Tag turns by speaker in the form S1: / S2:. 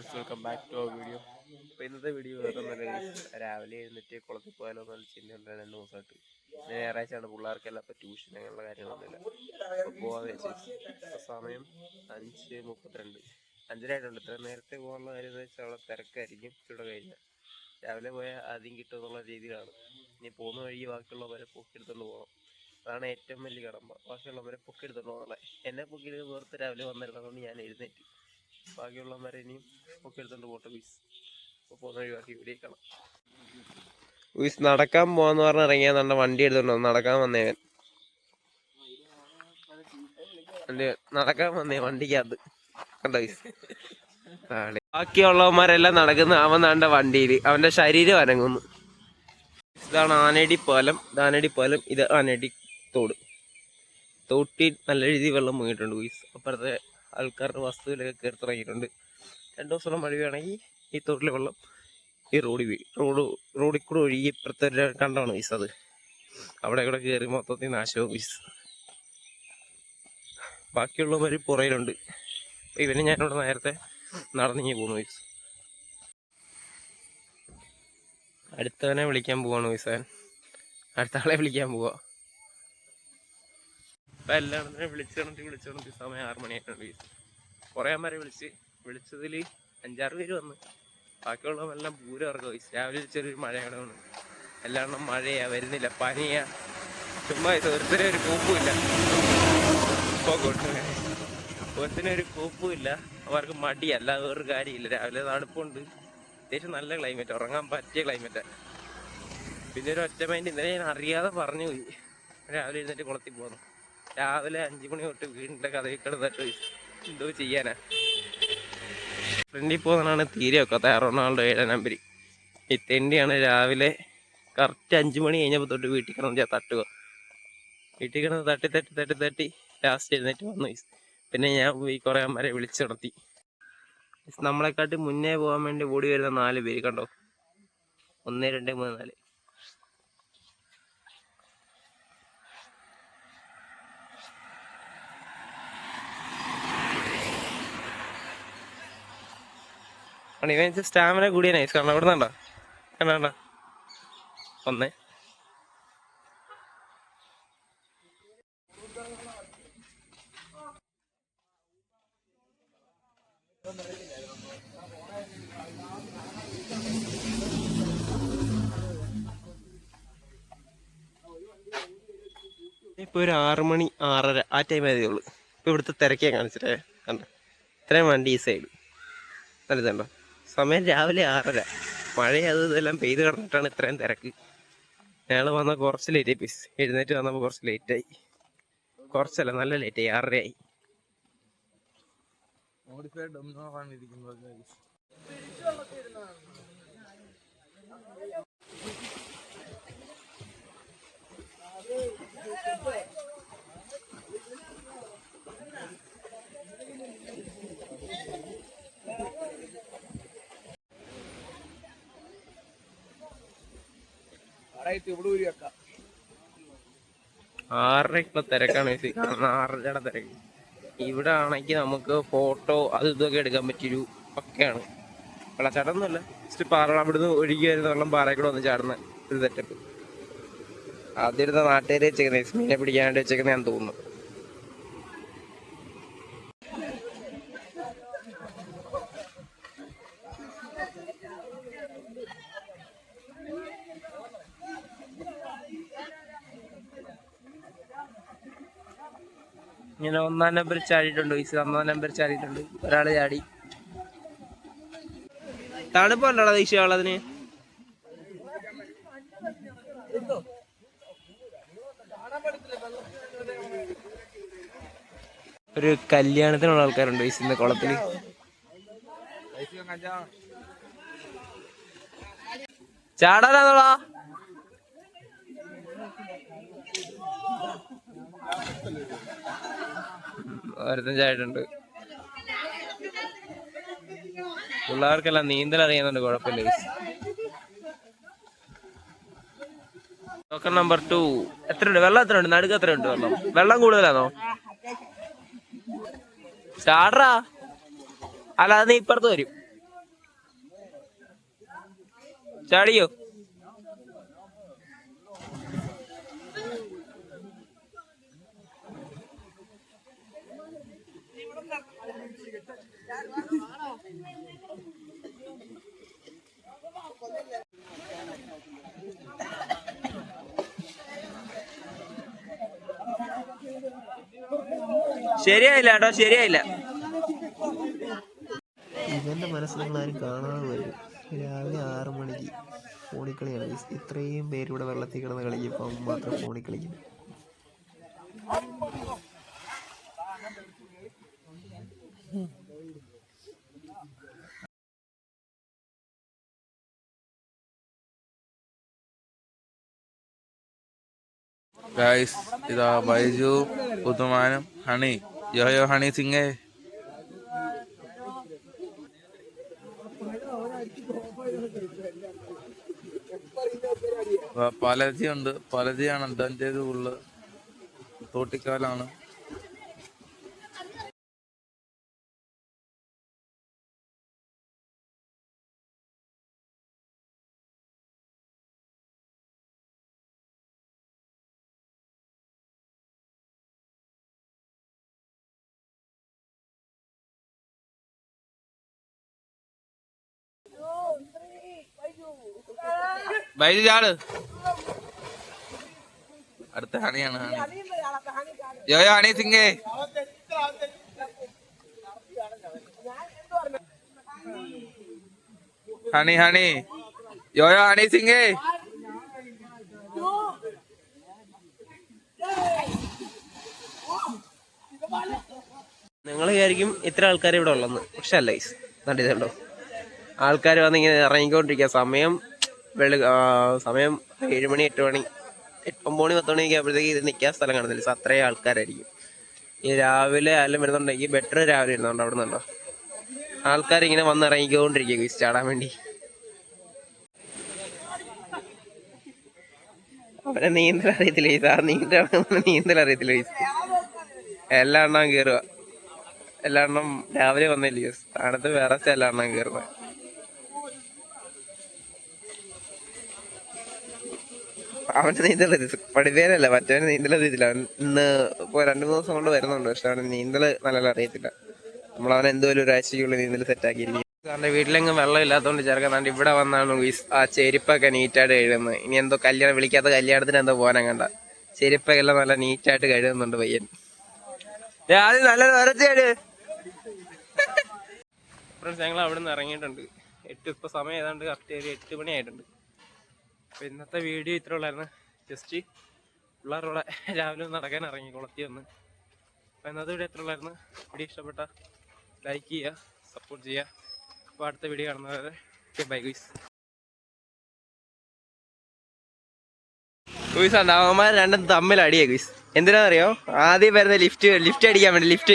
S1: Friends welcome back to our video അപ്പോൾ ഇന്നത്തെ video വേറെ നല്ല രാവിലെ എഴുന്നേറ്റ് കുളത്തിൽ പോയാലോ എന്നുള്ള ചിന്തയുള്ള രണ്ട് ദിവസമായിട്ട്. ഞായറാഴ്ചയാണ് പിള്ളേർക്കെല്ലാം അപ്പോൾ ട്യൂഷൻ അങ്ങനെയുള്ള കാര്യങ്ങളൊന്നുമില്ല. അപ്പോൾ പോകാമെന്ന് വെച്ച് സമയം അഞ്ച് മുപ്പത്തിരണ്ട്. അഞ്ചരായിട്ടുണ്ട് ഇത്ര നേരത്തെ പോകാനുള്ള കാര്യം എന്ന് വെച്ചാൽ അവിടെ തിരക്കായിരിക്കും. ഇവിടെ കഴിഞ്ഞാൽ രാവിലെ പോയാൽ ആദ്യം കിട്ടും എന്നുള്ള രീതിയിലാണ്. ഇനി പോകുന്ന വഴി ബാക്കിയുള്ളവരെ പൊക്കിയെടുത്തുകൊണ്ട് പോകണം. അതാണ് ഏറ്റവും വലിയ കടമ്പ. ബാക്കിയുള്ളവരെ പൊക്കിയെടുത്തുകൊണ്ട് പോകണം എന്നെ പൊക്കി വേർത്ത് രാവിലെ വന്നിരുന്നതുകൊണ്ട് ഞാൻ എഴുന്നേറ്റ്. ബാക്കിയുള്ളവരെ ഇനിയും ഒക്കെ എടുത്തോണ്ട് പോട്ടെ നടക്കാൻ പോവാന്ന് പറഞ്ഞ് ഇറങ്ങിയാൽ നല്ല വണ്ടി എടുത്തോണ്ട് നടക്കാൻ വന്നേവൻ. നടക്കാൻ വന്നേ വണ്ടിക്കകത്ത്. കണ്ടോ ബാക്കിയുള്ളവന്മാരെല്ലാം നടക്കുന്ന അവൻ നാണ്ട വണ്ടിയിൽ അവന്റെ ശരീരം അനങ്ങുന്നു. ഇതാണ് ആനടി പാലം. ദാനടി പാലം. ഇത് ആനടി തോട്. തോട്ടി നല്ല രീതിയിൽ വെള്ളം മുങ്ങിയിട്ടുണ്ട് ബീസ് അപ്പുറത്തെ ആൾക്കാരുടെ വസ്തുവിലൊക്കെ കയറി തുടങ്ങിയിട്ടുണ്ട്. രണ്ടു ദിവസം മഴ വേണമെങ്കിൽ ഈ തോട്ടിലെ വെള്ളം ഈ റോഡിൽ വീഴും റോഡ് റോഡിൽ കൂടെ ഒഴുകി ഇപ്പുറത്തെ കണ്ടാണ് വിസ് അത്. അവിടെ കൂടെ കയറി മൊത്തത്തിൽ നാശവും വിസ് ബാക്കിയുള്ളവർ പുറയിലുണ്ട്. ഇവന് ഇവനെ ഞാനിവിടെ നേരത്തെ നടന്നിങ്ങി പോകുന്നു വിസ് അടുത്തവനെ വിളിക്കാൻ പോവാണ് വിസാൻ അടുത്ത ആളെ വിളിക്കാൻ പോവാ. ഇപ്പൊ എല്ലായിടത്തും വിളിച്ചിടത്തി വിളിച്ചിടത്തി സമയം ആറ് മണിയായിട്ടുണ്ട് വീസ് കുറേ പേരെ വിളിച്ച്. വിളിച്ചതിൽ അഞ്ചാറ് പേര് വന്ന്. ബാക്കിയുള്ളവരെല്ലാം പൂരം വീസ് രാവിലെ ചെറിയൊരു മഴയാണ് വന്നു എല്ലാവണ്ണം മഴയാ വരുന്നില്ല പനിയാ. ചുമ്മാ ഒരുത്തിനും ഒരു കൂപ്പുമില്ല ഇല്ല. കൊണ്ടുപോയി. ഒരുത്തനും ഒരു കൂപ്പുമില്ല അവർക്ക് മടിയല്ല വേറൊരു കാര്യമില്ല. രാവിലെ തണുപ്പുണ്ട്. അത്യാവശ്യം നല്ല ക്ലൈമറ്റ് ഉറങ്ങാൻ പറ്റിയ ക്ലൈമറ്റ് പിന്നെ ഒരു ഒറ്റ മൈൻഡ് ഇന്നലെ ഞാൻ അറിയാതെ പറഞ്ഞു പോയി. രാവിലെ എഴുന്നേറ്റ് കുളത്തിൽ പോന്നു. രാവിലെ അഞ്ചു മണി തൊട്ട് വീടിന്റെ കഥയിൽ കിടന്നിട്ട് എന്തോ ചെയ്യാനാ. ഫ്രണ്ടിൽ പോകുന്നതാണ് തീരെ ഒക്കാത്ത റൊണാൾഡോ ഏഴാം നമ്പർ തെണ്ടിയാണ് രാവിലെ കറക്റ്റ് അഞ്ചു മണി കഴിഞ്ഞപ്പോൾ തൊട്ട് വീട്ടിൽ കിടന്ന് തട്ടുക. വീട്ടിൽ കിടന്ന് തട്ടി തട്ടി തട്ടി തട്ടി ലാസ്റ്റ് എഴുന്നേറ്റ് വന്നു. പിന്നെ ഞാൻ പോയി കുറേ അമ്മരെ വിളിച്ചു നടത്തി. നമ്മളെക്കാട്ടി മുന്നേ പോകാൻ വേണ്ടി ഓടി വരുന്ന നാല് പേര് കണ്ടോ? ഒന്ന് രണ്ട് മൂന്ന് നാല്. ആണ്. ഇവൻ സ്റ്റാമിന കൂടിയ നൈസ് കാരണം അവിടെ നിന്നാ. കണ്ടോ കണ്ടോ ഒന്ന്. ഇപ്പൊ ഒരു ആറ് മണി ആറര. ആ ടൈം ആയതേ ഉള്ളൂ. ഇപ്പൊ ഇവിടുത്തെ തിരക്കിയാ കാണിച്ചിട്ടേ. കണ്ട? ഇത്രയും വണ്ടി ഈ സൈഡ് നല്ലതുണ്ടോ സമയം രാവിലെ ആറര. മഴ അത് ഇതെല്ലാം പെയ്ത് കിടന്നിട്ടാണ് ഇത്രയും തിരക്ക്. ഞങ്ങൾ വന്ന കുറച്ച് ലേറ്റ് ആയി. എഴുന്നേറ്റ് വന്നപ്പോൾ കുറച്ച് ലേറ്റ് ആയി. കുറച്ചല്ല നല്ല ലേറ്റ് ആയി. ആറര
S2: ആയി. Thank ഇരിക്കുന്നത്
S1: ആറരക്കുള്ള ഇവിടെ ആണെങ്കിൽ നമുക്ക് ഫോട്ടോ അത് ഇതൊക്കെ എടുക്കാൻ പറ്റിയൊരു ഒക്കെയാണ്. വെള്ളച്ചാട്ടം ഒന്നുമല്ല ജസ്റ്റ് പാറ അവിടുന്ന് ഒഴുകി വരുന്ന വെള്ളം പാറയിൽ വന്ന് ചാടുന്ന ഒരു സെറ്റപ്പ് ആദ്യം നാട്ടുകാരെ വെച്ചേക്കുന്നത് മീനെ പിടിക്കാനായിട്ട് വെച്ചേക്കുന്നത് ഞാൻ തോന്നുന്നു. ഇങ്ങനെ ഒന്നാം നമ്പർ ചാടിയിട്ടുണ്ട് വയസ്സ് ഒന്നാം നമ്പർ ചാടിയിട്ടുണ്ട്. ഒരാൾ ചാടി. തണുപ്പുണ്ടോ ദീക്ഷ വെള്ളത്തിന് ഒരു കല്യാണത്തിനുള്ള ആൾക്കാരുണ്ട് ഇന്ന്
S2: കുളത്തിൽ.
S1: ചാടാനാന്നോളാ ഒരുത്തൻ പിള്ളേർക്കെല്ലാം നീന്തൽ അറിയുന്നുണ്ട് കുഴപ്പമില്ല. ടോക്കൺ നമ്പർ ടു എത്രയുണ്ട്? വെള്ളം എത്ര ഉണ്ട് നടുക്ക് എത്ര ഉണ്ട് വെള്ളം? വെള്ളം കൂടുതലാണോ? സ്റ്റാർട്ടറാ അല്ല അത് നീ ഇപ്പുറത്ത് വരും. ചാടിയോ? ശരിയായില്ല കേട്ടോ ശരിയായില്ല.
S3: ഇവന്റെ മനസ്സിൽ നിങ്ങൾ ആരും കാണാതെ വരും. രാവിലെ ആറ് മണിക്ക് ഫോണിൽ കളിയാണ്. ഇത്രയും പേരിവിടെ വെള്ളത്തിൽ കിടന്ന് കളിക്കുമ്പോൾ അവൻ മാത്രം ഫോണിൽ കളിക്കുന്നു
S2: ഗൈസ് ഇതാ ബൈജു പുതുമാനം ഹണി. യോ യോ ഹണി സിംഗേ. പലജി ഉണ്ട് പലജിയാണ് അഡ്വാന്റേജ് ഉള്ളത് തോട്ടിക്കാലാണ്. ചാട് അടുത്ത ഹണിയാണ് ഹണി. യോ യോ ഹണി സിംഗേ. Honey honey. യോ യോ ഹണി സിംഗേ.
S1: നിങ്ങൾ വിചാരിക്കും ഇത്ര ആൾക്കാർ ഇവിടെ ഉള്ളെന്ന്. പക്ഷെ അല്ല കണ്ടിട്ടുണ്ടോ ആൾക്കാർ വന്നിങ്ങനെ ഇറങ്ങിക്കൊണ്ടിരിക്കുക. സമയം വെളു സമയം ഏഴ് മണി എട്ട് മണി ഒമ്പത് മണി പത്ത് മണി ആകുമ്പോഴത്തേക്ക് ഇത് നിൽക്കാൻ സ്ഥലം കാണുന്നില്ല സോ അത്രയും ആൾക്കാരായിരിക്കും. ഈ രാവിലെ ആരെങ്കിലും വരുന്നുണ്ടെങ്കിൽ ബെറ്റർ രാവിലെ ഇരുന്നുണ്ട് അവിടെ നിന്നുണ്ടോ ആൾക്കാരിങ്ങനെ വന്ന് ഇറങ്ങിക്കൊണ്ടിരിക്കും ഈ ചാടാൻ വേണ്ടി. അവനെ നീന്തൽ അറിയത്തില്ല? ഈ സാർ നീന്തൽ നീന്തൽ അറിയത്തില്ല? ഈ എല്ലാ എണ്ണം കയറുക എല്ലാ എണ്ണം രാവിലെ വന്നില്ല? സ്ഥാനത്ത് വേറെ എല്ലാ എണ്ണം കയറുക അവന്റെ നീന്തൽ പഠിപ്പേരല്ല മറ്റവന് നീന്തൽ അറിയത്തില്ല. അവൻ ഇന്ന് ഇപ്പൊ രണ്ടു മൂന്ന് ദിവസം കൊണ്ട് വരുന്നുണ്ട് പക്ഷെ അവന് നീന്തൽ നല്ല അറിയത്തില്ല. നമ്മൾ അവൻ എന്തോലും ഒരാഴ്ചയ്ക്കുള്ളിൽ നീന്തൽ സെറ്റാക്കിയിരിക്കും സാറിന്റെ വീട്ടിലെങ്ങും വെള്ളം ഇല്ലാത്തതുകൊണ്ട് ചെറുക്കാൻ ഇവിടെ വന്നാണ് ആ ചെരുപ്പൊക്കെ നീറ്റായിട്ട് കഴുകുന്നത്. ഇനി എന്തോ കല്യാണം വിളിക്കാത്ത കല്യാണത്തിന് എന്തോ പോകാൻ കണ്ട. ചെരുപ്പൊക്കെ എല്ലാം നല്ല നീറ്റായിട്ട് കഴുകുന്നുണ്ട് പയ്യൻ. ആദ്യം വരച്ചാട് ഫ്രണ്ട്സ് ഞങ്ങൾ അവിടെ നിന്ന് ഇറങ്ങിയിട്ടുണ്ട്. എട്ട് ഇപ്പൊ സമയം ഏതാണ്ട് കറക്റ്റ് ഒരു എട്ട് മണി ആയിട്ടുണ്ട്. അപ്പൊ ഇന്നത്തെ വീഡിയോ ഇത്ര ഉള്ളായിരുന്നു. ജസ്റ്റ് പിള്ളേരോടെ രാവിലെ നടക്കാൻ ഇറങ്ങി കുളത്തി വന്ന്. അപ്പൊ ഇന്നത്തെ വീഡിയോ എത്ര ഉള്ളായിരുന്നു. വീഡിയോ ഇഷ്ടപ്പെട്ട ലൈക്ക് ചെയ്യുക സപ്പോർട്ട് ചെയ്യുക. അപ്പോൾ അടുത്ത വീഡിയോ കാണുന്നവരെ ബൈ ഗുയ്സ് ഗുയ്സ് അവന്മാർ രണ്ടും തമ്മിൽ അടിയാ ഗുയ്സ് എന്തിനാണെന്നറിയോ ആദ്യം വരുന്ന ലിഫ്റ്റ് ലിഫ്റ്റ് അടിക്കാൻ വേണ്ടി ലിഫ്റ്റ്